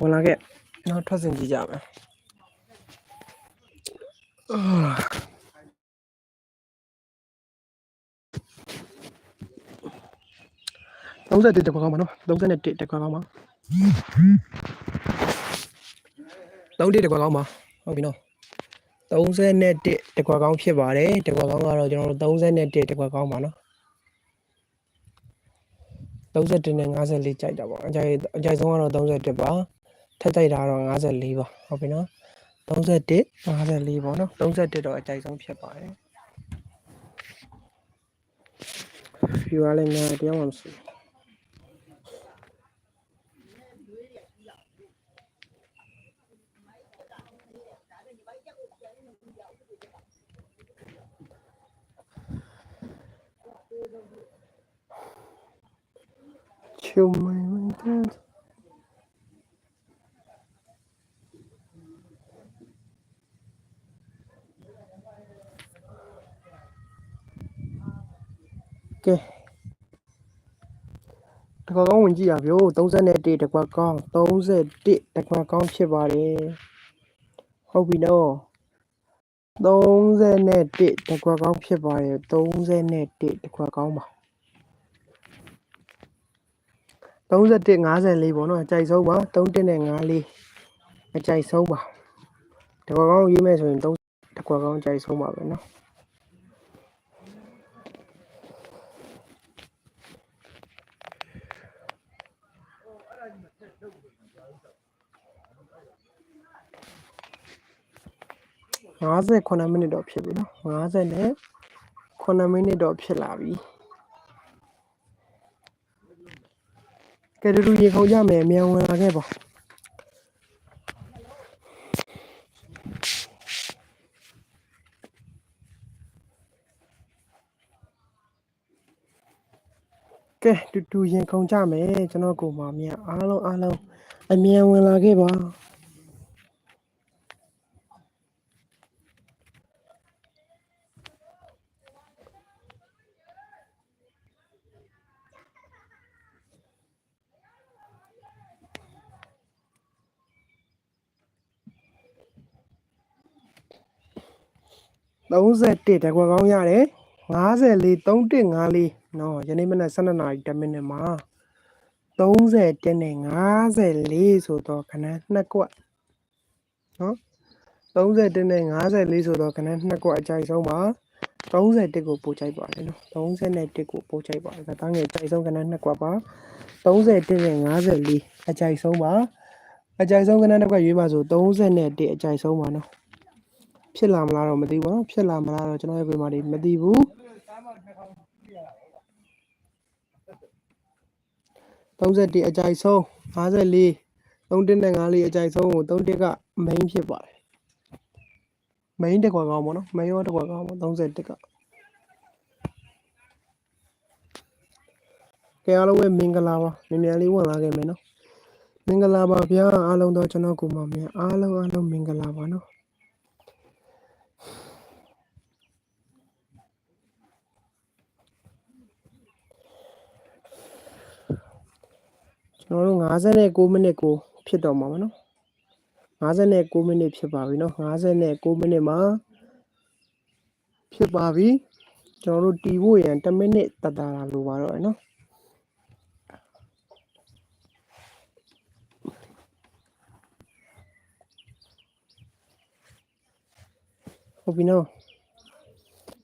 ဝင်လာခဲ့နောက်ထွက်စင်ကြည့်ကြမယ်31တက်ခွာကောင်းပါနော်31တက်ခွာကောင်းပါ31တက်ခွာကောင်းပါဟုတ်ပြီနော်31တက်ခွာကောင်းဖြစ်ပါတယ်တက်ခွာကောင်းကတော့ကျွန်တော်တို့31တက်ခွာကောင်းပါနော်31နဲ့54ကြိုက်တာပေါ့အကြိုက်အကြိုက်ဆုံးကတော့31ပါ ထက်ကြိုက်တာကတော့54ပါဟုတ်ပြီနော်31 54ပေါ့နော်31တော့အကြိုက်ဆုံးဖြစ်ပါတယ်ဖြူရလည်းများတရားမှမရှိဘူးချုံမိုင်မို ကဲတကွာကောင်းဝင်ကြည့်ရပြို့31တကွာကောင်း31တကွာကောင်းဖြစ်ပါတယ်ဟုတ်ပြီနော်31တကွာကောင်းဖြစ်ပါတယ်31တကွာကောင်းပါ31 54ပေါ့နော်အကြိုက်ဆုံးပါ31နဲ့54အကြိုက်ဆုံးပါတကွာကောင်းရေးမယ်ဆိုရင်3တကွာကောင်းအကြိုက်ဆုံးပါပဲနော် 59မိနစ်တော့ဖြစ်ပြီနော်50နဲ့9မိနစ်တော့ဖြစ်လာပြီကဲတူတူရေခုန်ကြမယ်အမြန်ဝင်လာခဲ့ပါကဲတူတူရင်ခုန်ကြမယ်ကျွန်တော်ကိုမအမြန်အားလုံးအားလုံးအမြန်ဝင်လာခဲ့ပါ 31တကွာကောင်းရတယ်54 3154နော်ယနေ့မနက်12နာရီ10မိနစ်မှာ31နဲ့54ဆိုတော့ခဏနှစ်ကွက်နော်31နဲ့54ဆိုတော့ခဏနှစ်ကွက်အကြိုက်ဆုံးပါ31ကိုပို့ချိုက်ပါတယ်နော်31ကိုပို့ချိုက်ပါတယ်ဒါတန်းငယ်အကြိုက်ဆုံးခဏနှစ်ကွက်ပါ31နဲ့54အကြိုက်ဆုံးပါအကြိုက်ဆုံးခဏနှစ်ကွက်ရွေးပါဆို31အကြိုက်ဆုံးပါနော် ဖြစ်လာမလားတော့မသိဘူးเนาะဖြစ်လာမလားတော့ကျွန်တော်ရဲ့ပြင်မာတွေမသိဘူး31အကြိုက်ဆုံး54 31နဲ့54အကြိုက်ဆုံးကို31က main ဖြစ်ပါတယ် main တက်ကွာကောင်းပေါ့နော် main ရောတက်ကွာကောင်းပေါ့31ကကဲအားလုံးပဲမင်္ဂလာပါမြန်မြန်လေးဝင်လာခဲ့မယ်နော်မင်္ဂလာပါဗျာအားလုံးတော့ကျွန်တော်ကိုမမြန်အားလုံးအားလုံးမင်္ဂလာပါနော် ကျွန်တော်တို့59မိနစ်ကိုဖြစ်တော့မှာပါနော်59မိနစ်ဖြစ်ပါပြီနော်59မိနစ်မှာဖြစ်ပါပြီကျွန်တော်တို့တီဖို့ရန်1မိနစ်တတတာလိုပါတော့ရယ်နော်ဟုတ်ပြီနော်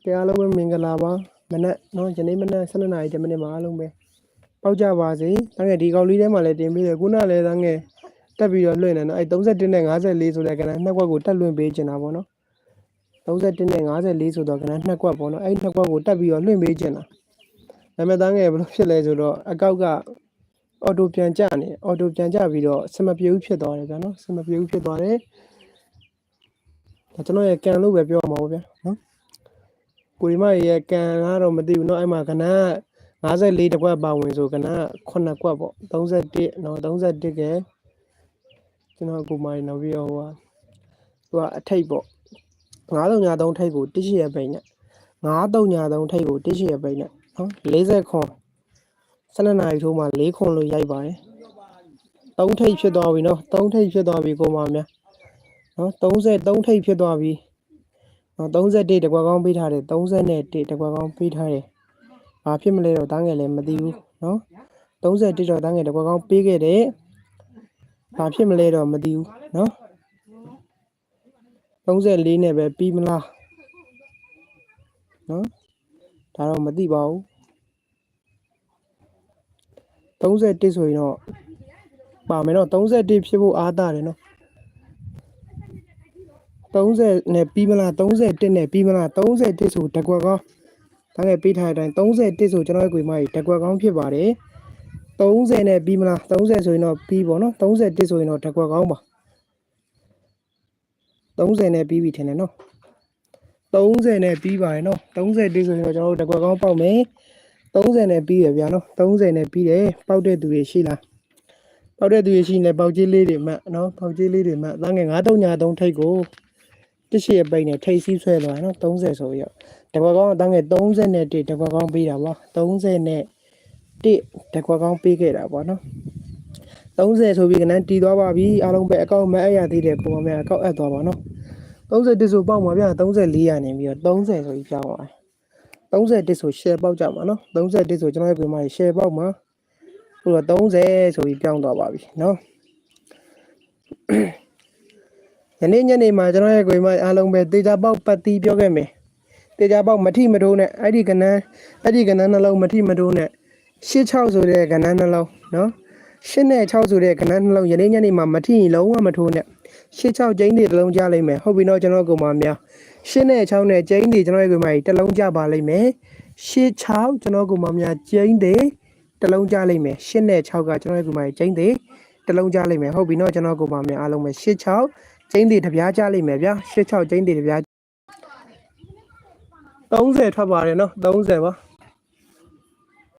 တရားလုံးပဲမင်္ဂလာပါမနက်နော်ယနေ့မနက်12နာရီ10မိနစ်မှာအားလုံးပဲ ပေါက်ကြပါစေ။တန်းငယ်ဒီကောင်လေးထဲမှာလည်းတင်ပေးတယ်ခုနလည်းတန်းငယ်တက်ပြီးတော့လွှင့်နေနော်အဲ31နဲ့54ဆိုတဲ့ကဏ္ဍနှစ်ကွက်ကိုတက်လွှင့်ပေးချင်တာပေါ့နော်31နဲ့54ဆိုတော့ကဏ္ဍနှစ်ကွက်ပေါ့နော်အဲနှစ်ကွက်ကိုတက်ပြီးတော့လွှင့်ပေးချင်တာဒါပေမဲ့တန်းငယ်ဘယ်လိုဖြစ်လဲဆိုတော့အကောက်ကအော်တိုပြန်ကျနေအော်တိုပြန်ကျပြီးတော့စမပြေဘူးဖြစ်သွားတယ်ဗျာနော်စမပြေဘူးဖြစ်သွားတယ်ဒါကျွန်တော်ရဲ့ကန်လို့ပဲပြောရမှာပေါ့ဗျာနော်ကိုရီမရဲ့ကန်ကတော့မသိဘူးเนาะအဲ့မှာကဏ္ဍ 54တကွက်ပါဝင်ဆိုကန9ကွက်ပေါ့31เนาะ31ကဲကျွန်တော်ကိုမိုင်းနောက်ပြီးတော့ဟိုသူကအထိတ်ပေါ့933ထိတ်ကို1ရပိန်နဲ့933ထိတ်ကို1ရပိန်နဲ့နော်40ခွန်12နာရီထိုးမှ4ခွန်လို့ရိုက်ပါတယ် 3ထိပ်ဖြစ်သွားပြီနော်3ထိပ်ဖြစ်သွားပြီကိုမများနော်33ထိပ်ဖြစ်သွားပြီနော်31တကွက်ကောင်းပေးထားတယ်31တကွက်ကောင်းပေးထားတယ် ဘာဖြစ်မလဲတော့တန်းငယ်လည်းမသိဘူးနော်31တော့တန်းငယ်တကွက်ကောင်းပေးခဲ့တယ်ဘာဖြစ်မလဲတော့မသိဘူးနော်34နဲ့ပဲပြီးမလားနော်ဒါတော့မသိပါဘူး31ဆိုရင်တော့ပါမယ်နော်31ဖြစ်ဖို့အားတာတယ်နော်30နဲ့ပြီးမလား31နဲ့ပြီးမလား31ဆိုတကွက်ကောင်း ဒါနဲ့ပေးထားတဲ့အတိုင်း31ဆိုကျွန်တော်ရဲ့ကိုမကြီးတကွက်ကောင်းဖြစ်ပါတယ်30နဲ့ပြီးမလား30ဆိုရင်တော့ပြီးပေါ့နော်31ဆိုရင်တော့တကွက်ကောင်းပါ30နဲ့ပြီးပြီထင်တယ်နော်30နဲ့ပြီးပါတယ်နော်31ဆိုရင်တော့ကျွန်တော်တို့တကွက်ကောင်းပေါက်မယ်30နဲ့ပြီးရဗျာနော်30နဲ့ပြီးတယ်ပေါက်တဲ့သူတွေရှိလားပေါက်တဲ့သူတွေရှိနေပေါက်ကြီးလေးတွေမှတ်နော်ပေါက်ကြီးလေးတွေမှတ်သားငယ်9353ထိတ်ကိုတရှိရပိတ်နဲ့ထိတ်စီးဆွဲသွားတယ်နော်30ဆိုရ တကွက်ကောင်းသားငယ်30နဲ့1တကွက်ကောင်းပေးတာပေါ့30နဲ့1တကွက်ကောင်းပေးခဲ့တာပေါ့နော်30ဆိုပြီးကနန်းတီးသွားပါပြီအားလုံးပဲအကောင့်မအပ်ရသေးတယ်ကိုမမအကောင့်အပ်သွားပါနော်31ဆိုပေါက်မှာဗျ34ရနေပြီးတော့30ဆိုပြီးပြောင်းသွားတယ်31ဆို share ပေါက်ကြမှာနော်31ဆိုကျွန်တော်ရဲ့ပြင်မှာ share ပေါက်မှာဟိုတော့30ဆိုပြီးပြောင်းသွားပါပြီနော်ယနေ့ညနေမှာကျွန်တော်ရဲ့ကိုယ်မအားလုံးပဲတေချာပေါက်ပတ်တီးပြောခဲ့မယ် တေချာပေါက်မထိမထိုးနဲ့အဲ့ဒီကနန်းအဲ့ဒီကနန်းနှလုံးမထိမထိုးနဲ့86ဆိုတဲ့ကနန်းနှလုံးနော်8နဲ့6ဆိုတဲ့ကနန်းနှလုံးယနေ့ညနေမှာမထိရင်လုံးဝမထိုးနဲ့86ကျင်းတွေတစ်လုံးကြလိမ့်မယ်ဟုတ်ပြီနော်ကျွန်တော်ကိုမများ8နဲ့6နဲ့ကျင်းတွေကျွန်တော်ရဲ့ကိုယ်မကြီးတစ်လုံးကြပါလိမ့်မယ်86ကျွန်တော်ကိုမများကျင်းတွေတစ်လုံးကြလိမ့်မယ်8နဲ့6ကကျွန်တော်ရဲ့ကိုယ်မကြီးကျင်းတွေတစ်လုံးကြလိမ့်မယ်ဟုတ်ပြီနော်ကျွန်တော်ကိုမများအားလုံးပဲ86ကျင်းတွေတစ်ပြားကြလိမ့်မယ်ဗျာ86ကျင်းတွေတစ်ပြား 30ထွက်ပါတယ်နော်30ပါ